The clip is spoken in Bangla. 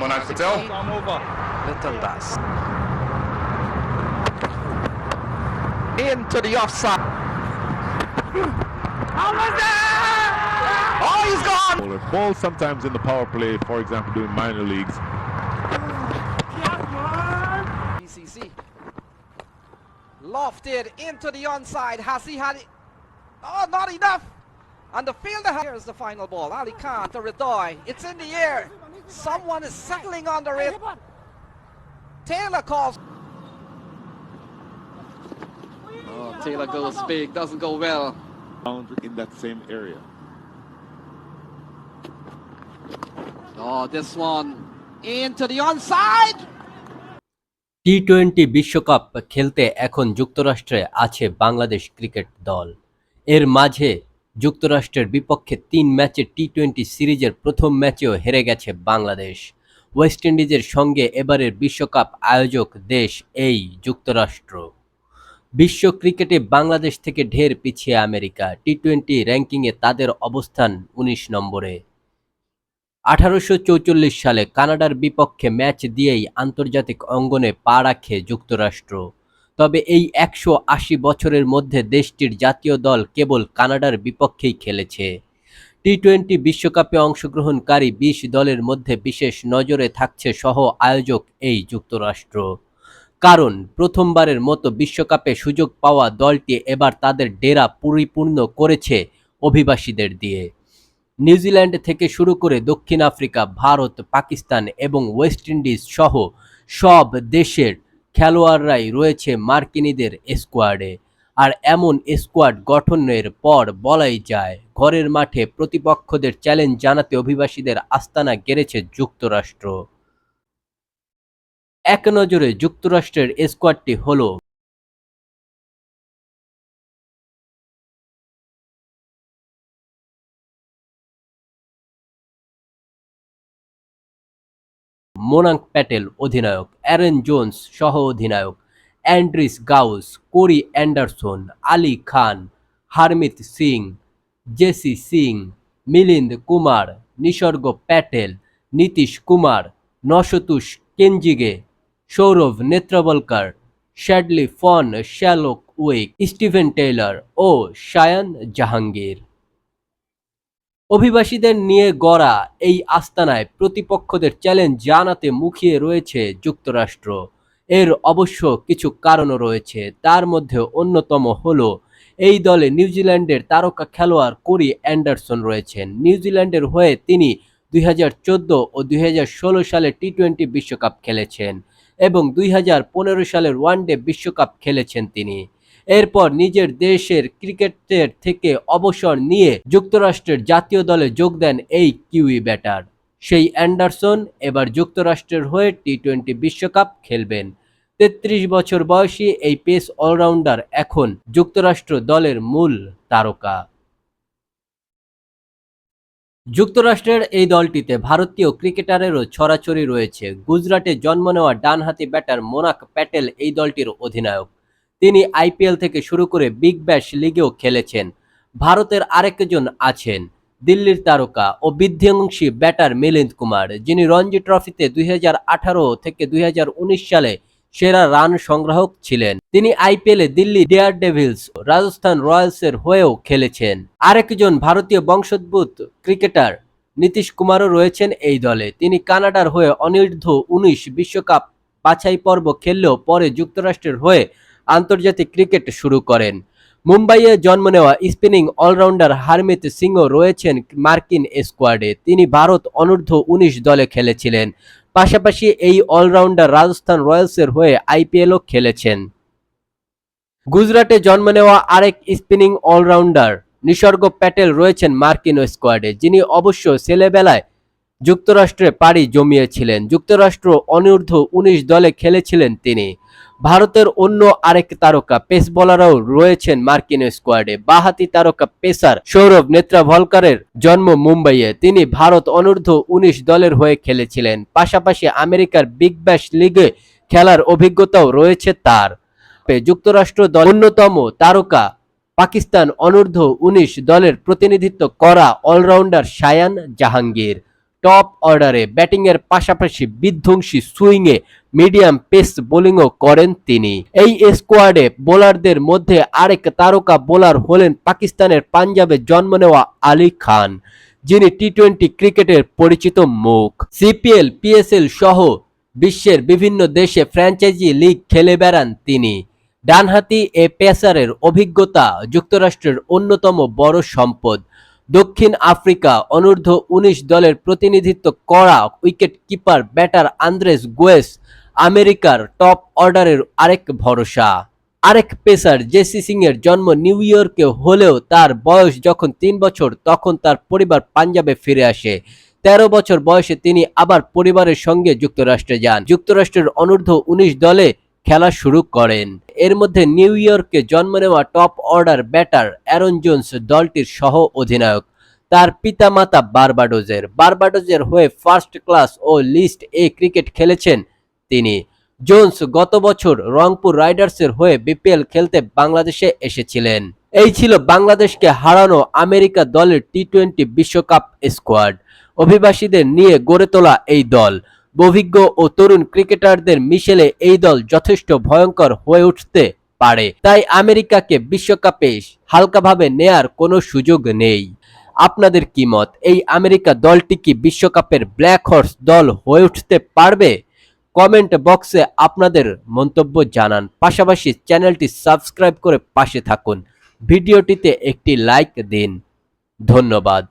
Monarch Patel. Over. Little dust. Into the offside. Oh, he's gone! bowler. Ball sometimes in the power play, for example, doing minor leagues. BCC. Lofted into the onside. Has he had it? Oh, not enough. And the fielder. Here's the final ball. Ali Khan to Ridoy. It's in the air. Someone is settling under it. Taylor calls. Oh, Taylor goes big. Doesn't go well. Found in that same area. Oh, this one into the onside. T twenty বিশ্বকাপ খেলতে এখন যুক্তরাষ্ট্রে আছে বাংলাদেশ ক্রিকেট দল এর মাঝে যুক্তরাষ্ট্রের বিপক্ষে তিন ম্যাচের টি টোয়েন্টি সিরিজের প্রথম ম্যাচেও হেরে গেছে বাংলাদেশ। ওয়েস্ট ইন্ডিজের সঙ্গে এবারের বিশ্বকাপ আয়োজক দেশ এই যুক্তরাষ্ট্র। বিশ্ব ক্রিকেটে বাংলাদেশ থেকে ঢের পিছিয়ে আমেরিকা। টি টোয়েন্টি র্যাঙ্কিংয়ে তাদের অবস্থান উনিশ নম্বরে। আঠারোশো সালে কানাডার বিপক্ষে ম্যাচ দিয়েই আন্তর্জাতিক অঙ্গনে পা রাখে যুক্তরাষ্ট্র। তবে এই একশো আশি বছরের মধ্যে দেশটির জাতীয় দল কেবল কানাডার বিপক্ষেই খেলেছে। টি টোয়েন্টি বিশ্বকাপে অংশগ্রহণকারী বিশ দলের মধ্যে বিশেষ নজরে থাকছে সহ আয়োজক এই যুক্তরাষ্ট্র। কারণ, প্রথমবারের মতো বিশ্বকাপে সুযোগ পাওয়া দলটি এবার তাদের ডেরা পরিপূর্ণ করেছে অভিবাসীদের দিয়ে। নিউজিল্যান্ড থেকে শুরু করে দক্ষিণ আফ্রিকা, ভারত, পাকিস্তান এবং ওয়েস্ট ইন্ডিজ সহ সব দেশের খেলোয়াড়রাই রয়েছে মার্কিনীদের স্কোয়াডে। আর এমন স্কোয়াড গঠনের পর বলাই যায়, ঘরের মাঠে প্রতিপক্ষদের চ্যালেঞ্জ জানাতে অভিবাসীদের আস্তানা গেড়েছে যুক্তরাষ্ট্র। এক নজরে যুক্তরাষ্ট্রের স্কোয়াডটি হলো মোনাঙ্ক প্যাটেল অধিনায়ক। অ্যারেন জোন্স সহ অধিনায়ক। Andries Gous Corey Anderson Ali Khan Harmeet Singh Jessy Singh Milind Kumar Nisarg Patel Nitish Kumar Nosthush Kenjige Saurabh Netravalkar Shadley van Schalkwyk Steven Taylor ও শায়ান জাহাঙ্গীর অভিবাসীদের নিয়ে গড়া এই আস্তানায় প্রতিপক্ষদের চ্যালেঞ্জ জানাতে মুখিয়ে রয়েছে যুক্তরাষ্ট্র। এর অবশ্য কিছু কারণও রয়েছে। তার মধ্যে অন্যতম হলো, এই দলে নিউজিল্যান্ডের তারকা খেলোয়াড় কোরি অ্যান্ডারসন রয়েছেন। নিউজিল্যান্ডের হয়ে তিনি দুই হাজার চোদ্দ ও দুই হাজার ষোলো সালে টি টোয়েন্টি বিশ্বকাপ খেলেছেন এবং দুই হাজার পনেরো সালের ওয়ানডে বিশ্বকাপ খেলেছেন তিনি। এরপর নিজের দেশের ক্রিকেটের থেকে অবসর নিয়ে যুক্তরাষ্ট্রের জাতীয় দলে যোগ দেন এই কিউই ব্যাটার। সেই অ্যান্ডারসন এবার যুক্তরাষ্ট্রের হয়ে টি টোয়েন্টি বিশ্বকাপ খেলবেন। তেত্রিশ বছর বয়সী এই পেস অলরাউন্ডার এখন যুক্তরাষ্ট্র দলের মূল তারকা। যুক্তরাষ্ট্রের এই দলটিতে ভারতীয় ক্রিকেটারেরও ছড়াছড়ি রয়েছে। গুজরাটে জন্ম নেওয়া ডানহাতি ব্যাটার মোনাক প্যাটেল এই দলটির অধিনায়ক। তিনি আইপিএল থেকে শুরু করে বিগ ব্যাশ লিগেও খেলেছেন। ভারতের আরেকজন আছেন, দিল্লির তারকা ও বিধ্বংসী ব্যাটার মিলিন্দ কুমার, যিনি রঞ্জি ট্রফিতে দুই থেকে দুই হাজার উনিশ সালে সেরা রান সংগ্রাহক ছিলেন। তিনি আইপিএলে দিল্লি ডেয়ার ডেভিলস রাজস্থান রয়্যালসের হয়েও খেলেছেন। আরেকজন ভারতীয় বংশোদ্ভূত ক্রিকেটার নীতিশ কুমারও রয়েছেন এই দলে। তিনি কানাডার হয়ে অনূর্ধ্ব উনিশ বিশ্বকাপ বাছাই পর্ব খেললেও পরে যুক্তরাষ্ট্রের হয়ে আন্তর্জাতিক ক্রিকেট শুরু করেন। মুম্বাইয়ে জন্ম নেওয়া স্পিনিং অলরাউন্ডার হারমিত সিংও রয়েছেন মার্কিন স্কোয়াডে। তিনি ভারত অনূর্ধ্ব উনিশ দলে খেলেছিলেন। পাশাপাশি এই অলরাউন্ডার রাজস্থান রয়্যালসের হয়ে আইপিএলও খেলেছেন। গুজরাটে জন্ম নেওয়া আরেক স্পিনিং অলরাউন্ডার নিসর্গ প্যাটেল রয়েছেন মার্কিন স্কোয়াডে, যিনি অবশ্য ছেলেবেলায় যুক্তরাষ্ট্রে পাড়ি জমিয়েছিলেন। যুক্তরাষ্ট্র অনূর্ধ্ব উনিশ দলে খেলেছিলেন তিনি। ভারতের অন্য আরেক তারকা পেস বোলারও রয়েছেন মার্কিন স্কোয়াডে। বাহাতি তারকা পেসার সৌরভ নেত্রাভলকারের জন্ম মুম্বাইয়ে। তিনি ভারত অনূর্ধ্ব উনিশ দলের হয়ে খেলেছিলেন। পাশাপাশি আমেরিকার বিগ ব্যাশ লিগে খেলার অভিজ্ঞতাও রয়েছে তার। যুক্তরাষ্ট্র দল অন্যতম তারকা পাকিস্তান অনূর্ধ্ব উনিশ দলের প্রতিনিধিত্ব করা অলরাউন্ডার শায়ান জাহাঙ্গীর। টপ অর্ডারে ব্যাটিংয়ের পাশাপাশি বিধ্বংসী সুইংয়ে মিডিয়াম পেস বোলিংও করেন তিনি। এই স্কোয়াডে বোলারদের মধ্যে আরেক তারকা বোলার হলেন পাকিস্তানের পাঞ্জাবে জন্ম নেওয়া আলী খান, যিনি টি টোয়েন্টি ক্রিকেটের পরিচিত মুখ। সিপিএল, পিএসএল সহ বিশ্বের বিভিন্ন দেশে ফ্র্যাঞ্চাইজি লিগ খেলে বেড়ান তিনি। ডানহাতি এ পেসারের অভিজ্ঞতা যুক্তরাষ্ট্রের অন্যতম বড় সম্পদ। দক্ষিণ আফ্রিকা, অনূর্ধ্ব উনিশ দলের প্রতিনিধিত্ব করা wicket keeper, batter Andries Gous আমেরিকার টপ অর্ডারের আরেক ভরসা। আরেক পেসার জেসি সিং এর জন্ম নিউ ইয়র্কে হলেও তার বয়স যখন তিন বছর, তখন তার পরিবার পাঞ্জাবে ফিরে আসে। তেরো বছর বয়সে তিনি আবার পরিবারের সঙ্গে যুক্তরাষ্ট্রে যান। যুক্তরাষ্ট্রের অনূর্ধ্ব উনিশ দলে খেলা শুরু করেন। এর মধ্যে নিউ ইয়র্কে জন্ম নেওয়া top order batter Aaron Jones দলটির সহ অধিনায়ক। তার পিতামাতা বারবাডোজের। বারবাডোজের হয়ে ফার্স্ট ক্লাস ও লিস্ট এ ক্রিকেট খেলেছেন তিনি। জোন্স গত বছর রংপুর রাইডার্সের হয়ে বিপিএল খেলতে বাংলাদেশে এসেছিলেন। এই ছিল বাংলাদেশকে হারানো আমেরিকা দলের টি টোয়েন্টি বিশ্বকাপ স্কোয়াড। অভিবাসীদের নিয়ে গড়ে তোলা এই দল। অভিজ্ঞ ও তরুণ ক্রিকেটারদের মিশেলে এই দল যথেষ্ট ভয়ঙ্কর হয়ে উঠতে পারে। তাই আমেরিকাকে বিশ্বকাপে হালকাভাবে নেয়ার কোনো সুযোগ নেই। আপনাদের কি মত? এই আমেরিকা দলটি কি বিশ্বকাপের ব্ল্যাক হর্স দল হয়ে উঠতে পারবে? কমেন্ট বক্সে আপনাদের মন্তব্য জানান। পাশাপাশি চ্যানেলটি সাবস্ক্রাইব করে পাশে থাকুন। ভিডিওটিতে একটি লাইক দিন। ধন্যবাদ।